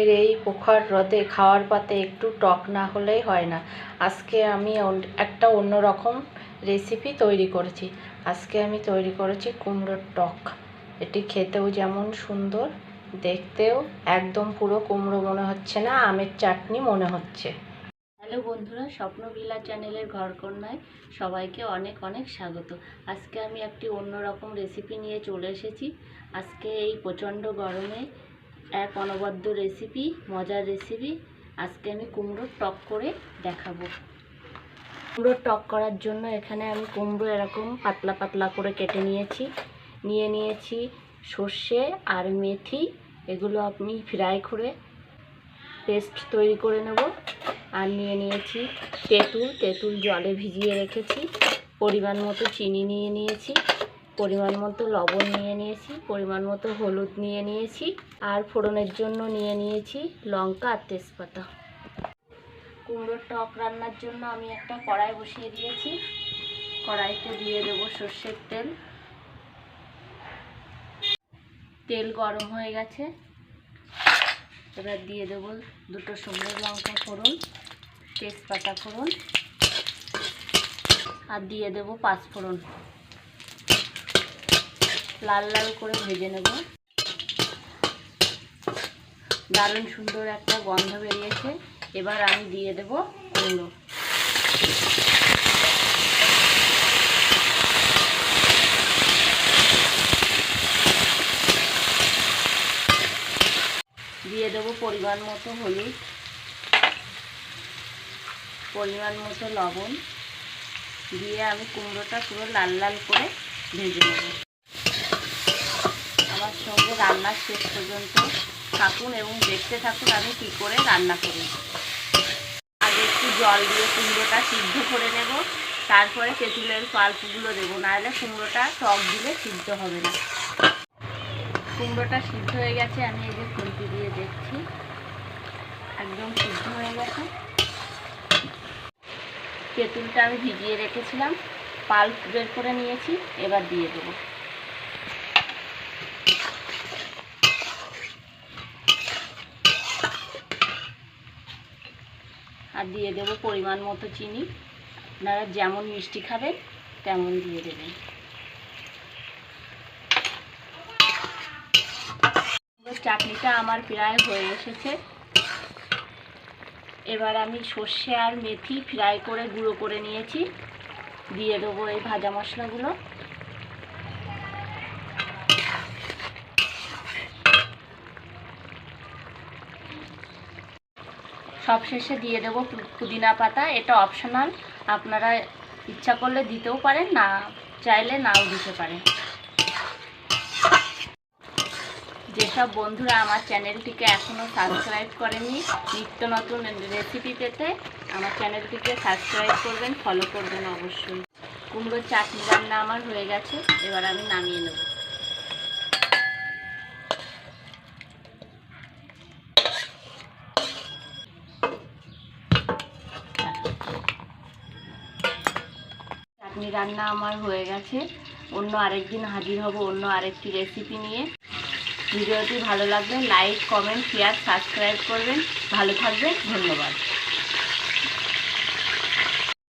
এর এই প্রখর রোদে খাওয়ার পাতে একটু টক না হলেই হয় না। আজকে আমি একটা অন্যরকম রেসিপি তৈরি করেছি। আজকে আমি তৈরি করেছি কুমড়োর টক। এটি খেতেও যেমন সুন্দর, দেখতেও একদম পুরো কুমড়ো মনে হচ্ছে না, আমের চাটনি মনে হচ্ছে। হ্যালো বন্ধুরা স্বপ্নবিলা চ্যানেলের ঘরকন্যায় সবাইকে অনেক অনেক স্বাগত। আজকে আমি একটি অন্যরকম রেসিপি নিয়ে চলে এসেছি। আজকে এই প্রচণ্ড গরমে এক অনবদ্য রেসিপি মজার রেসিপি আজকে আমি কুমড়োর টক করে দেখাবো। কুমড়োর টক করার জন্য এখানে আমি কুমড়ো এরকম পাতলা পাতলা করে কেটে নিয়েছি। নিয়ে নিয়েছি সর্ষে আর মেথি, এগুলো আমি ফ্রাই করে পেস্ট তৈরি করে নেব। আর নিয়ে নিয়েছি তেঁতুল তেঁতুল জলে ভিজিয়ে রেখেছি। পরিমাণ মতো চিনি নিয়ে নিয়েছি। পরিমাণ মতো লবণ নিয়ে নিয়েছি, পরিমাণ মতো হলুদ নিয়ে নিয়েছি, আর ফোড়নের জন্য নিয়ে নিয়েছি লঙ্কা আর তেজপাতা। কুমড়োর টক রান্নার জন্য আমি একটা কড়াই বসিয়ে দিয়েছি। কড়াইতে দিয়ে দেবো সর্ষের তেল। তেল গরম হয়ে গেছে। এবার দিয়ে দেবো দুটো শুকনো লঙ্কা ফোড়ন, তেজপাতা ফোড়ন, আর দিয়ে দেবো পাঁচ ফোড়ন। লাল লাল করে ভেজে নেব। দারুণ সুন্দর একটা গন্ধ বেরিয়েছে। এবার আমি দিয়ে দেব কুমড়ো। দিয়ে দেবো পরিমাণ মতো হলুদ, পরিমাণ মতো লবণ। দিয়ে আমি কুমড়োটা পুরো লাল লাল করে ভেজে নেব। রান্নার শেষ পর্যন্ত থাকুন এবং দেখতে থাকুন আমি কী করে রান্না করি। আগে একটু জল দিয়ে কুমড়োটা সিদ্ধ করে নেব। তারপরে তেঁতুলের পাল্পগুলো দেবো। নাহলে কুমড়োটা টক দিলে সিদ্ধ হবে না। কুমড়োটা সিদ্ধ হয়ে গেছে। আমি এই যে খুন্তি দিয়ে দেখছি। একদম সিদ্ধ হয়ে গেছে। তেঁতুলটা আমি ভিজিয়ে রেখেছিলাম। পাল্প বের করে নিয়েছি। এবার দিয়ে দেবো। আর দিয়ে দেবো পরিমাণ মতো চিনি। আপনারা যেমন মিষ্টি খাবেন, তেমন দিয়ে দেবেন। চাটনিটা আমার প্রায় হয়ে এসেছে। এবার আমি সর্ষে আর মেথি ফ্রাই করে গুঁড়ো করে নিয়েছি। দিয়ে দেবো এই ভাজা মশলাগুলো। সবশেষে দিয়ে দেবো পুদিনা পাতা, এটা অপশনাল আপনারা ইচ্ছা করলে দিতেও পারেন, না চাইলে নাও দিতে পারেন। যেসব বন্ধুরা আমার চ্যানেলটিকে এখনও সাবস্ক্রাইব করেনি নিত্য নতুন রেসিপি পেতে আমার চ্যানেলটিকে সাবস্ক্রাইব করবেন ফলো করবেন অবশ্যই। কুমড়োর চাটনি রান্না আমার হয়ে গেছে, এবার আমি নামিয়ে নেব। চাটনি রান্না আমার হয়ে গেছে। অন্য আরেকদিন হাজির হব, অন্য আরেকটি রেসিপি নিয়ে। ভিডিওটি ভালো লাগবে লাইক কমেন্ট শেয়ার সাবস্ক্রাইব করবেন। ভালো থাকবেন, ধন্যবাদ।